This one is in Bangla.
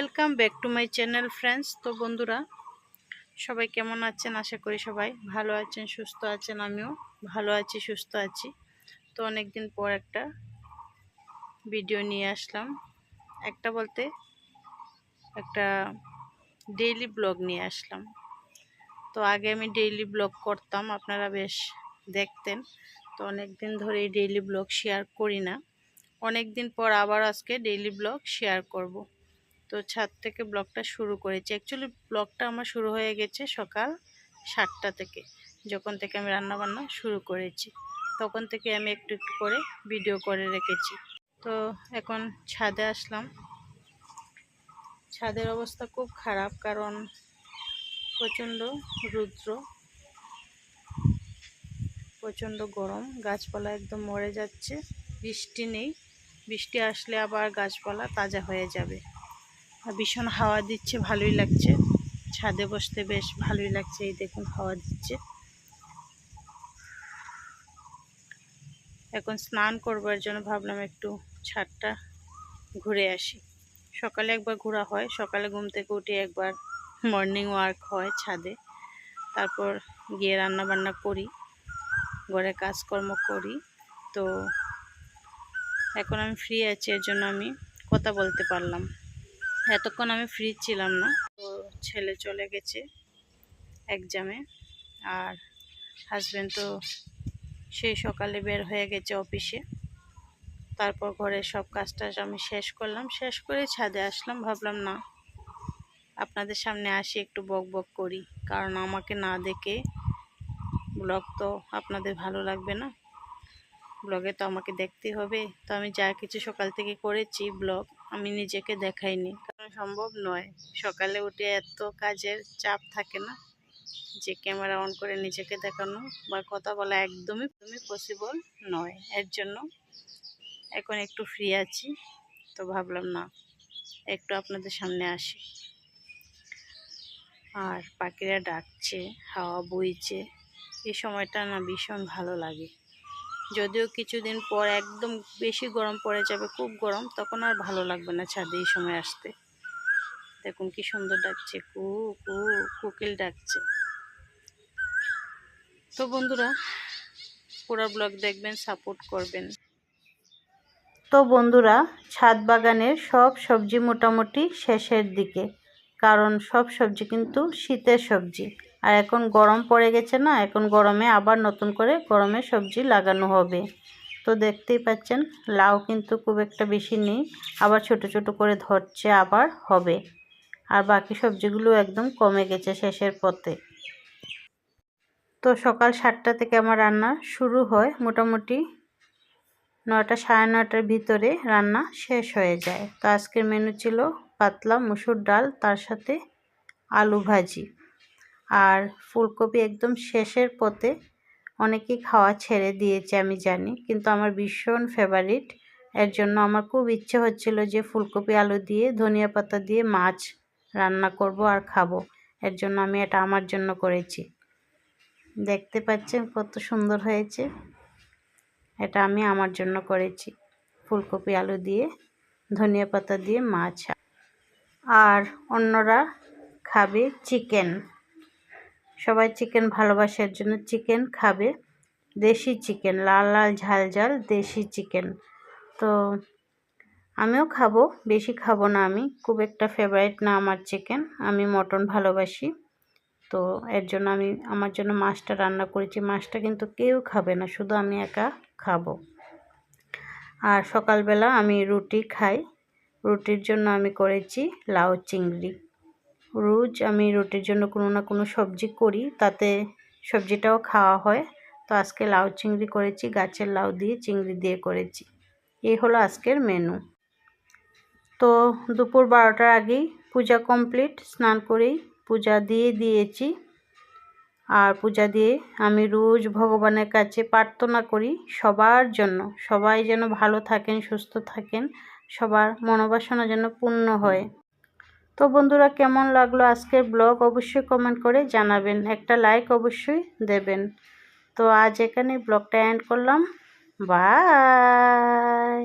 Welcome back to my channel friends. তো বন্ধুরা, সবাই কেমন আছেন? আশা করি সবাই ভালো আছেন, সুস্থ আছেন, আমিও ভালো আছি, সুস্থ আছি। তো অনেক দিন পর একটা ভিডিও নিয়ে আসলাম। একটা বলতে একটা ডেইলি ব্লগ নিয়ে আসলাম। তো আগে আমি ডেইলি ব্লগ করতাম, আপনারা বেশ দেখতেন। তো অনেক দিন ধরে ডেইলি ব্লগ শেয়ার করি না। অনেক দিন পর আবার আজকে ডেইলি ব্লগ শেয়ার করব। তো ছাদ থেকে ব্লগটা শুরু করেছি। অ্যাকচুয়ালি ব্লগটা আমার শুরু হয়ে গেছে সকাল সাতটা থেকে, যখন থেকে আমি রান্নাবান্না শুরু করেছি। তখন থেকে আমি একটু একটু করে ভিডিও করে রেখেছি। তো এখন ছাদে আসলাম। ছাদের অবস্থা খুব খারাপ কারণ প্রচণ্ড রুদ্র, প্রচণ্ড গরম, গাছপালা একদম মরে যাচ্ছে, বৃষ্টি নেই। বৃষ্টি আসলে আবার গাছপালা তাজা হয়ে যাবে। আর ভীষণ হাওয়া দিচ্ছে, ভালোই লাগছে। ছাদে বসতে বেশ ভালোই লাগছে, এই দেখুন হাওয়া দিচ্ছে। এখন স্নান করবার জন্য ভাবলাম একটু ছাদটা ঘুরে আসি। সকালে একবার ঘোরা হয়, সকালে ঘুম থেকে উঠে একবার মর্নিং ওয়ার্ক হয় ছাদে। তারপর গিয়ে রান্না বান্না করি, ঘরে কাজকর্ম করি। তো এখন আমি ফ্রি আছি, এর জন্য আমি কথা বলতে পারলাম। এতক্ষণ আমি ফ্রি ছিলাম না। তো ছেলে চলে গেছে এক্সামে আর হাজব্যান্ড তো সেই সকালে বের হয়ে গেছে অফিসে তারপর ঘরে সব কাজ টাজ আমি শেষ করলাম। শেষ করে ছাদে আসলাম, ভাবলাম, না, আপনাদের সামনে আসি, একটু বক বক করি। কারণ আমাকে না দেখে ব্লগ তো আপনাদের ভালো লাগবে না। ব্লগে তো আমাকে দেখতে হবে। তো আমি যা কিছু সকাল থেকে করেছি ব্লগ আমি নিজেকে দেখাইনি। সম্ভব নয়। সকালে উঠে এত কাজের চাপ থাকে না যে ক্যামেরা অন করে নিজেকে দেখানো বা কথা বলা একদমই একদমই পসিবল নয়। এর জন্য এখন একটু ফ্রি আছি, তো ভাবলাম না, একটু আপনাদের সামনে আসি। আর পাখিরা ডাকছে, হাওয়া বইছে, এই সময়টা না ভীষণ ভালো লাগে। যদিও কিছুদিন পর একদম বেশি গরম পড়ে যাবে, খুব গরম, তখন আর ভালো লাগবে না ছাদে এই সময় আসতে। দেখুন কি সুন্দর ডাকছে, কু কু, কোকিল ডাকছে। তো বন্ধুরা, পুরো ব্লগ দেখবেন, সাপোর্ট করবেন। তো বন্ধুরা, ছাদ বাগানের সব সবজি মোটামুটি শেষের দিকে, কারণ সব সবজি কিন্তু শীতের সবজি। আর এখন গরম পড়ে গেছে না, এখন গরমে আবার নতুন করে গরমে সবজি লাগানো হবে। তো দেখতেই পাচ্ছেন, লাউ কিন্তু খুব একটা বেশি নেই, আবার ছোট ছোট করে ধরছে আবার হবে। আর বাকি সবজিগুলো একদম কমে গেছে শেষের পথে। তো সকাল সাতটা থেকে আমার রান্না শুরু হয়। মোটামুটি নয়টা, সাড়ে নয়টার ভিতরে রান্না শেষ হয়ে যায়। তো আজকের মেনু ছিল পাতলা মুসুর ডাল, তার সাথে আলু ভাজি। আর ফুলকপি একদম শেষের পথে অনেকেই খাওয়া ছেড়ে দিয়েছে, আমি জানি। কিন্তু আমার ভীষণ ফেভারিট এর জন্য আমার খুব ইচ্ছে হচ্ছিল যে ফুলকপি, আলু দিয়ে, ধনিয়া পাতা দিয়ে, মাছ রান্না করব আর খাব। এর জন্য আমি এটা আমার জন্য করেছি। দেখতে পাচ্ছেন কত সুন্দর হয়েছে। এটা আমি আমার জন্য করেছি। ফুলকপি আলু দিয়ে, ধনিয়া পাতা দিয়ে মাছ। আর অন্যরা খাবে চিকেন। সবাই চিকেন ভালোবাসার জন্য চিকেন খাবে। দেশি চিকেন, লাল লাল, ঝাল ঝাল দেশি চিকেন। তো আমিও খাব, বেশি খাব না আমি। খুব একটা ফেভারিট না আমার চিকেন আমি মটন ভালোবাসি। তো এর জন্য আমি, আমার জন্য মাছটা রান্না করেছি। মাছটা কিন্তু কেউ খাবে না, শুধু আমি একা খাব। আর সকালবেলা আমি রুটি খাই। রুটির জন্য আমি করেছি লাউ চিংড়ি। রোজ আমি রুটির জন্য কোনো না কোনো সবজি করি, তাতে সবজিটাও খাওয়া হয়। তো আজকে লাউ চিংড়ি করেছি, গাছের লাউ দিয়ে চিংড়ি দিয়ে করেছি। এই হলো আজকের মেনু তো দুপুর বারোটার আগেই পূজা কমপ্লিট স্নান করেই পূজা দিয়ে দিয়েছি। আর পূজা দিয়ে আমি রোজ ভগবানের কাছে প্রার্থনা করি সবার জন্য, সবাই যেন ভালো থাকেন, সুস্থ থাকেন, সবার মনোবাসনা যেন পূর্ণ হয়। তো বন্ধুরা, কেমন লাগল আজকের ব্লগ অবশ্যই কমেন্ট করে জানাবেন, একটা লাইক অবশ্যই দেবেন। তো আজ এখানে ব্লগটা এন্ড করলাম। বাই